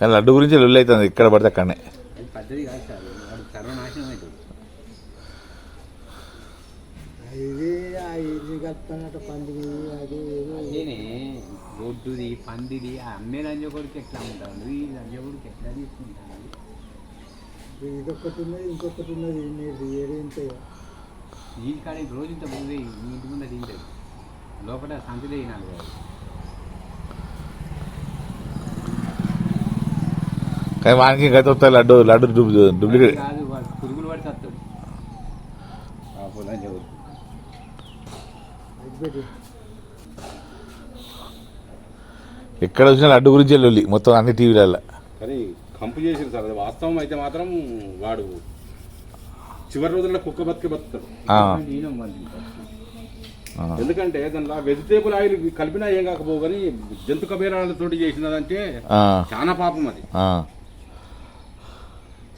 కానీ లడ్డు గురించి లొల్లి అవుతుంది ఇక్కడ పడితే అక్కడనే. రోడ్డుది పందిది అమ్మే లంజకొడికి ఎట్లా ఉంటాడు ఈ లంజకొడికి ఎట్లా తీసుకుంటాడు ఇదొకటి ఉన్నది ఇంకొకటి ఉన్నది మీరు ఏడు ఉంటాయి ఈ కాడికి రోజు ఇంత ముందే ఇంటి ముందే తింటుంది లోపల సంతదే నాలుగు కానీ వానికి గత వస్తాయి లడ్డు లడ్డు డూప్లి- డూప్లికేట్ ఎక్కడ వచ్చినా లడ్డు గురించే లొల్లి మొత్తం అన్ని టీవీలలో కానీ కంపు చేసింది సార్. అది వాస్తవం అయితే మాత్రం వాడు చివరి రోజుల్లో కుక్క బతికే బతుకుతాడు. ఆ, నేను మంది ఆ, ఎందుకంటే దాంట్లో వెజిటేబుల్ ఆయిల్ కలిపినా ఏం కాకపోవు కానీ జంతు కబేరాలతో చేసినదంటే ఆ, చాలా పాపం అది. ఆ,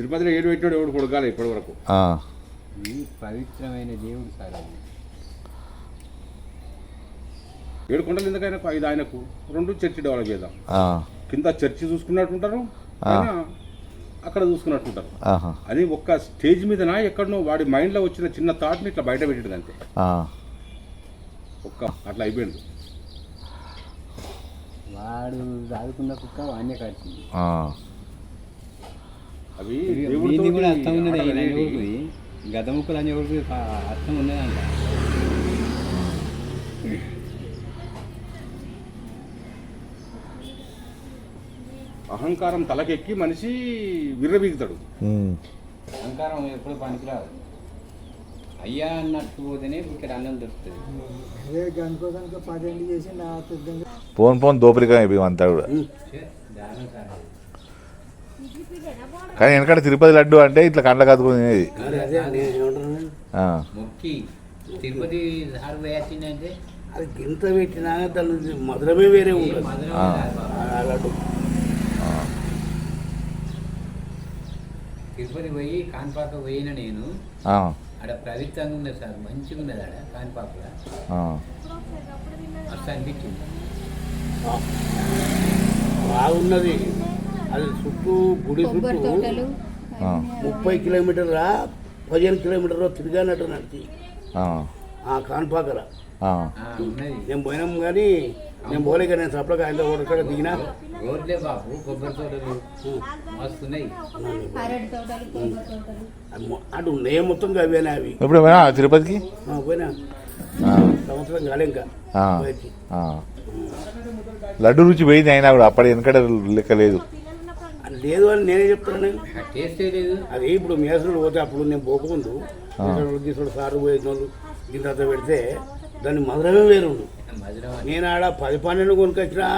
తిరుపతిలో ఏడు పెట్టాడు ఎవడు కొడగాలి ఇప్పటి వరకు ఆ. ఈ పవిత్రమైన దేవుడు సార్ ఏడు కొండలు ఎందుకైనా ఐదు ఆయనకు. రెండు చర్చి డెవలప్ చేద్దాం. ఆ, కింద చర్చి చూసుకున్నట్టుంటారు అక్కడ చూసుకున్నట్టుంటారు. ఆహా, అది ఒక్క స్టేజ్ మీదనా ఎక్కడనో వాడి మైండ్లో వచ్చిన చిన్న థాట్ని ఇట్లా బయట పెట్టాడు అంతే. ఆ, ఒక్క అట్లా అయిపోయింది వాడు చదువుకున్న కుక్క వాణ్య ఆ. అవి దీన్ని కూడా అర్థం ఉన్నది ఈ ఆటలు అనేవి లంజకొడుకుది గత ముక్క లంజకొడుకు అర్థం ఉన్నదంట అహంకారం తలకెక్కి మనిషి విర్రబీగుతాడు అహంకారం ఎప్పుడు పనికిరాదు. అయ్యా అన్నట్టు పోతేనే ఇక్కడ అన్నం దొరుకుతుంది. పోన్ పోన్ దోపిడికం అయిపోయింది అంతా కూడా. కానీ వెనకడ తిరుపతి లడ్డు అంటే ఇట్లా కండ్ల కత్తుకుని తినేది. అదే నేను ఏమంటున్నాను ఆ, మొక్కి తిరుపతి అది గింత పెట్టినా దాని మధురమే వేరే ఉంటుంది. లడ్డు. తిరుపతి పోయి కాన్పాక పోయిన నేను ఆ, ఆడ పవిత్రంగా ఉన్నది సార్ మంచిగా ఉన్నది ఆడ కాన్పాకలో. ఆ, మస్తు అనిపించింది. బాగున్నది. అది చుట్టూ గుడి చుట్టూ ముప్పై కిలోమీటర్ల పదిహేను కిలోమీటర్ల తిరిగానట్టు నడిచి. ఆ, ఆ కాన్పాకర. ఆ, ఆ, ఉన్నది నేను పోయినాం కానీ నేను నేను సప్లగా ఆయన ఒకటిక్కడ దిగినా. రోడ్లే బాబు కొబ్బరి తోటలు అటు ఉన్నాయే మొత్తం అవేనా అవి. ఇప్పుడు పోయినా తిరుపతికి? ఆ, పోయినా. ఆ, సంవత్సరం కాలే ఇంకా. లడ్డు రుచి పోయింది అయినా కూడా అప్పటి వెనకడ లెక్క లేదు. లేదు అని నేనే చెప్తాను టేస్టే లేదు. అది ఇప్పుడు మేసరుడు పోతే అప్పుడు నేను పోకముందు గీసుడు సారు పోయిన వాళ్ళు దీని తర్వాత పెడితే దాని మధురమే అని. నేను ఆడ పది పన్నెండు కొనుకొచ్చినా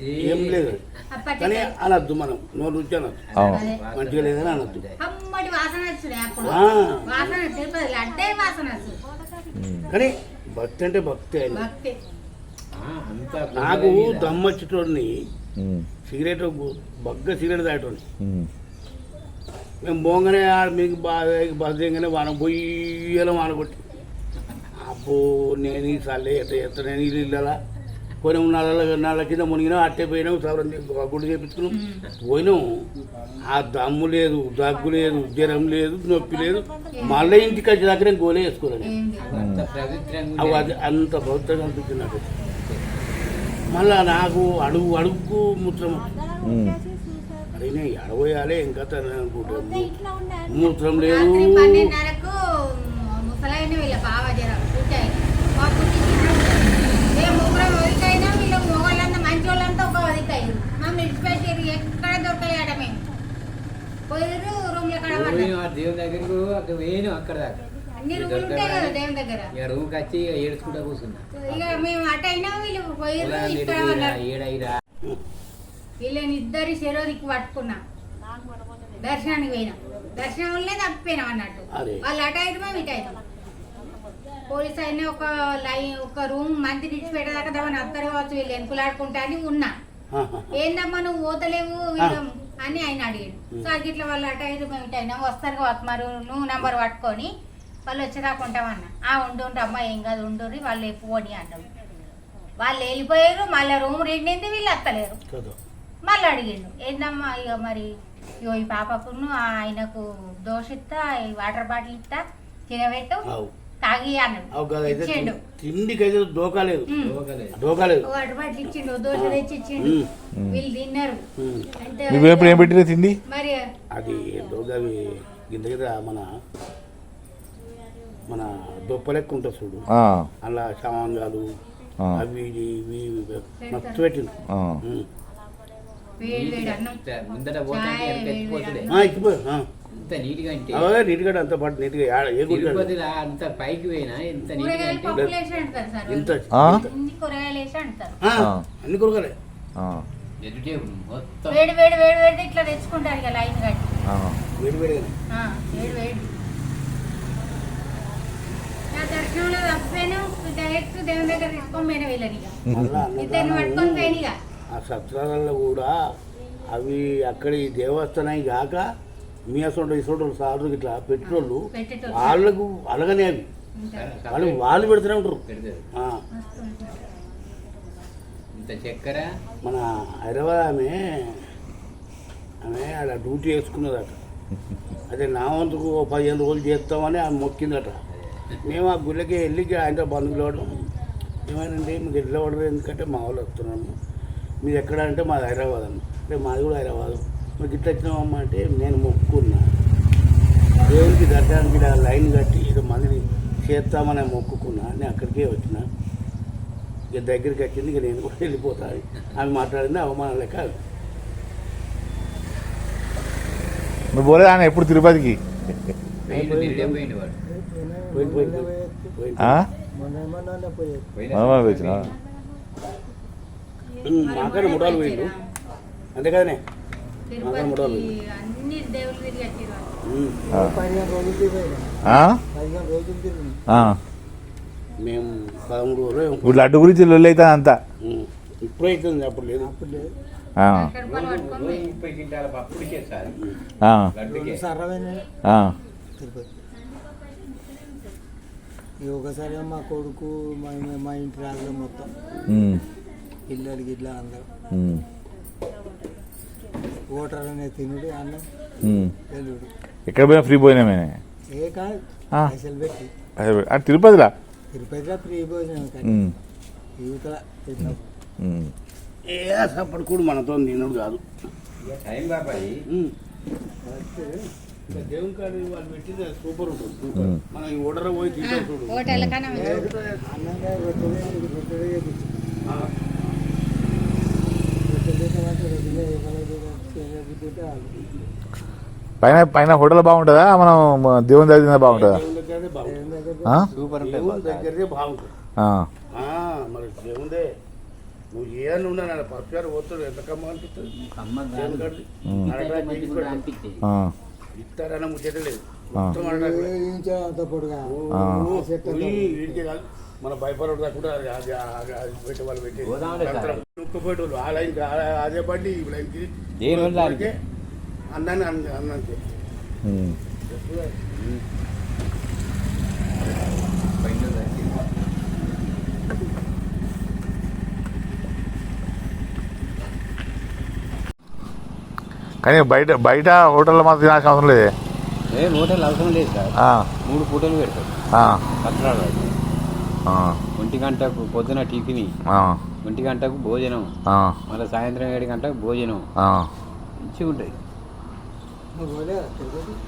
ఏం. లేదు. కానీ అనొద్దు మనం. నోరు రుచి అనొద్దు. అవును. మంచిగా లేదని అనొద్దు. కానీ భక్తి అంటే భక్తి ఆయన భక్తి. ఆ, అంతా నాకు. దమ్మచ్చేటోడిని సిగరెట్ బగ్గ సిగరెట్ ఉమ్, మేము ఆడ మీకు దిగగానే వాన బొయ్యలో వాన కొట్టి. అబ్బో నేను ఈ సల్లే ఎత్త ఎత్త నేను ఇల్లు ఇల్లాలా పోయినాం నాలుగు నాలుగు కింద మునిగినాం అట్టే పోయినాం సవరం గుడి చేపించుకున్నాం. పోయినాం. ఆ దమ్ము లేదు దగ్గు లేదు జ్వరం లేదు నొప్పి లేదు. మళ్ళీ ఇంటికి వచ్చే దగ్గర గోలే వేసుకోలేదు. అది అంత భౌతికంగా అనిపించింది నాకు. మళ్ళా నాకు అడుగు అడుగు మూత్రం. అడిగినా ఎడబోయాలే ఇంకా మూత్రం లేదు. దేవుని దగ్గరకు అక్కడ వేయను అక్కడ దాకా. ఇక రూమ్కి వచ్చి ఇక ఏడ్చుకుంటా కూర్చున్నా. ఇక మేము అటు అయినా వీళ్ళు ఇక్కడ. ఏడైరా వీళ్ళని ఇద్దరి శరీరికి పట్టుకున్నా. దర్శనానికి పోయినాం. దర్శనం వల్లే తప్పిపోయినాం అన్నట్టు. అరే. వాళ్ళు అటు అయితే మేము ఇటు అయినాం పోలీస్ అయినా ఒక లైన్ ఒక రూమ్ మంది తెచ్చి పెట్టేదాకా దాని అత్తరు కావచ్చు వీళ్ళు ఎనుకులాడుకుంటా అని ఉన్నా. ఏందమ్మా నువ్వు పోతలేవు వీళ్ళు అని ఆయన అడిగాడు. సో అది ఇట్లా వాళ్ళు అటు అయితే మేము ఇటు అయినాం వస్తారు కావచ్చు మరి నువ్వు నంబర్ పట్టుకొని వాళ్ళు వచ్చేదాకా ఉంటామన్న ఆ ఉండు ఉండు అమ్మ ఏం కాదు ఉండు వాళ్ళు ఎక్కువని అన్నాడు. వాళ్ళు వెళ్ళిపోయారు మళ్ళీ రూమ్ నిండింది వీళ్ళు అత్తలేరు. మళ్ళీ అడిగిండు ఏందమ్మా ఇక మరి ఇగో ఈ పాపకును ఆయనకు దోశ ఇస్తా ఈ వాటర్ బాటిల్ ఇస్తా తినబెట్టు తాగి అన్నాడు. తిండికి అయితే దోకాలేదు ఉమ్. దోకాలేదు వాటర్ బాటిల్ ఇచ్చిండు దోశ తెచ్చి ఇచ్చిండు. వీళ్ళు తిన్నారు. అంటే ఏం పెట్టినా తిండి? మరి అది దోగవి గింత మన మన దొప్పలెక్క ఉంటుంది చూడు. ఆ, అలా సామాన్గాలు ఆ, అవి ఇవి మస్తు. వేడి వేడి. ఎంత నీట్గా అంత పాటు నీట్గా అంత పైకి పోయినా ఎంత ఇంత? అన్ని కూరగాయలు వేసి అంటారు ఆ, అన్ని కొరకలే ఆ, వెజిటేబుల్ మొత్తం. వేడి వేడి వేడి వేడి ఇట్లా తెచ్చుకుంటారు ఇక లైన్ కట్టి. ఆ. వేడి ఆ, వేడి వేడి. నా దర్శనంలో తప్పిపోయాను డైరెక్ట్ దేవుని దగ్గర తీసుకొని పోయిన వీళ్ళని ఇక. మళ్ళా ఇద్దరిని పట్టుకొని పోయిన ఇక. ఆ సత్రాలలో కూడా అవి అక్కడ ఈ దేవస్థానం కాక మీ అసలు ఇసోడు సార్లు ఇట్లా పెట్రోళ్ళు పెట్టేటోళ్ళు. వాళ్ళకు అలగనే అవి. వాళ్ళు వాళ్ళు పెడుతూనే ఉంటారు. చక్కెర? మన హైదరాబాద్ ఆమె ఆమె అలా డ్యూటీ వేసుకున్నదట. అదే నా వంతుకు ఓ పదిహేను రోజులు చేస్తామని ఆమె మొక్కిందట. మేము ఆ గుళ్ళకి వెళ్ళి ఆయనతో బంధువులు అవడం ఏమైనా మీకు ఎట్లా పడరు ఎందుకంటే మా వాళ్ళు వస్తున్నాము. మీరు ఎక్కడ అంటే మాది హైదరాబాద్ అన్న అంటే మాది కూడా హైదరాబాద్. మీకు ఇట్లా వచ్చినామమ్మా అంటే నేను మొక్కున్నా. దేవునికి దర్శనానికి ఇలా లైన్ కట్టి ఇది మందిని చేస్తామని మొక్కుకున్నా. నేను అక్కడికే వచ్చిన. ఇక దగ్గరికి వచ్చింది. ఇక నేను కూడా వెళ్ళిపోతాను ఆమె మాట్లాడింది. అవమానం లెక్క నువ్వు పోలేదా? ఎప్పుడు తిరుపతికి? వచ్చినా మాకనే ముడాలు పోయిండు. అంతే కదనే? మాకనే ముడాలు తిరుపతి అన్ని దేవుళ్ళు తిరిగి వచ్చారు వాళ్ళు. ఉమ్. ఆ. పదిహేను రోజులు రోజులు. మేము పదమూడు రోజులు. ఇప్పుడు లడ్డు గురించి లొల్లి అవుతుంది అంతా. ఉమ్. ఇప్పుడైతుంది అప్పుడు లేదు. అప్పుడు లేదు. ముప్పై క్వింటాల పప్పుడికే సార్. తిరుపతి. ఈ ఒకసారి మా కొడుకు మా మా ఇంటి రాజులు మొత్తం. ఇల్లు గిట్లా అందరూ. ఓటర్ అనే తినుడు అన్నం. వెల్లుడు ఎక్కడ పోయినా ఫ్రీ పోయినామే ఏ కాదు. పైసలు పెట్టి. ఆ, తిరుపతిలా? తిరుపతిలో ఫ్రీ భోజనం కానీ. యువతల. ఏ సప్పటి కూడా మనతో తినడు కాదు. టైం బాబాయ్. ఇంకా దేవుని కాడ వాళ్ళు పెట్టింది అది సూపర్ ఉంటుంది. మనం ఈ ఓడర పోయి పైన పైన హోటల్ బాగుంటుందా? మనం దేవుని దగ్గర బాగుంటుందా? దగ్గర? సూపర్ దగ్గరదే బాగుంటుంది. మరి దేవుందే. నువ్వు ఏదన్నా ఉన్నా నా గారు పోతాడు ఎంత కమ్మ అనిపిస్తుంది? అమ్మ దేవుని కాడిది. ఉమ్. అడగడానికి మంచి నీకు కూడా కూడా అనిపించేది ఆ, ఇస్తారన్న ముచ్చట లేదు ఆ. మొత్తం అడగడానికి లేదు. వేయించాం అంత పొడుగా ఆ. ఓ, పోయి వీడికి కాదు మన భయపడదు కూడా అది అది అది అది పెట్టే వాళ్ళు పెట్టి గోదాములే సార్. ఒక్కపోయేటోళ్ళు ఆ లైన్ ఆ- అదే బండి ఈ లైన్ కి దేని వల్ల దానికి? అన్నాన్ని అన్న- అన్నంతే కానీ బయట బయట హోటల్లో మాత్రం తినాల్సిన అవసరం లేదే. ఏ హోటల్ అవసరం లేదు సార్. ఆ, మూడు పూటలు పెడతారు ఆ, ఒంటి గంటకు పొద్దున టిఫిన్ ఆ, ఒంటి గంటకు భోజనం ఆ, మళ్ళీ సాయంత్రం ఏడు గంటలకు భోజనం. ఆ. మంచిగా ఉంటుంది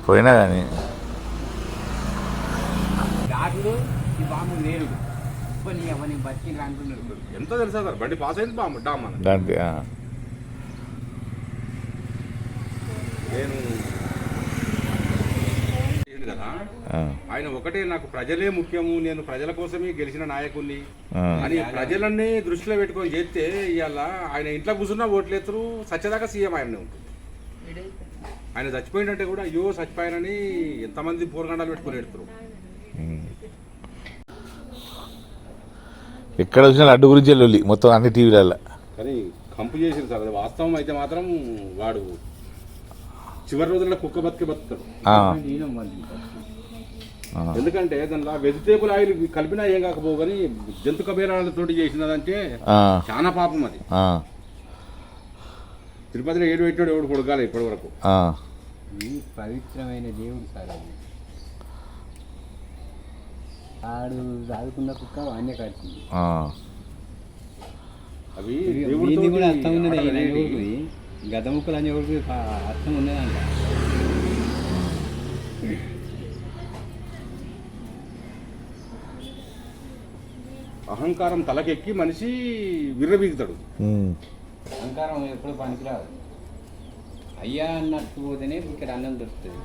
పోయినా కానీ. ఈ బాంబు అంటున్నారు ఎంత తెలుసా సార్ బండి పాస్ అయింది బామ్మ డామ్ అని దానికి ఆ. నేను కదా. ఆయన ఒకటే నాకు ప్రజలే ముఖ్యము నేను ప్రజల కోసమే గెలిచిన నాయకుడిని. అని ప్రజలన్నీ దృష్టిలో పెట్టుకొని చేస్తే ఇవాళ ఆయన ఇంట్లో కూర్చున్నా ఓట్లేత్తరు సత్యదాకా సీఎం ఆయననే ఉంటుంది. ఆయన చచ్చిపోయిందంటే కూడా అయ్యో చచ్చిపోయానని ఎంతమంది పూరగండాలు పెట్టుకొని ఎడుతురు. ఎక్కడ వచ్చినా లడ్డు గురించి మొత్తం అన్ని టీవీలలో. కానీ కంపు చేసింది సార్ అది వాస్తవం అయితే మాత్రం వాడు చివరి రోజుల్లో కుక్క బతికే బతుకుతాడు ఆ, నేను మంది ఆ. ఎందుకంటే దానిలో వెజిటేబుల్ ఆయిల్ కలిపినా ఏం కాకపోవు కానీ జంతు కబేరాలతోటి చేసినదంటే ఆ, చాలా పాపం అది. ఆ. తిరుపతిలో ఏడు పెట్టాడు ఎవడు కొడగాలి ఇప్పటి వరకు పవిత్రమైన దేవుడు సార్ అది. ఆడు చదువుకున్న కుక్క వాణ్య కడుతుంది ఆ. అవి వీడిని కూడా అర్థం ఉన్నది లంజగుడికి గదముక్కలు లంజగుడికి అర్థం ఉన్నదంట అహంకారం తలకెక్కి మనిషి విర్రబీగుతాడు. అహంకారం ఎప్పుడు పనికిరాదు. అయ్యా అన్నట్టు పోతేనే ఇక్కడ అన్నం దొరుకుతుంది.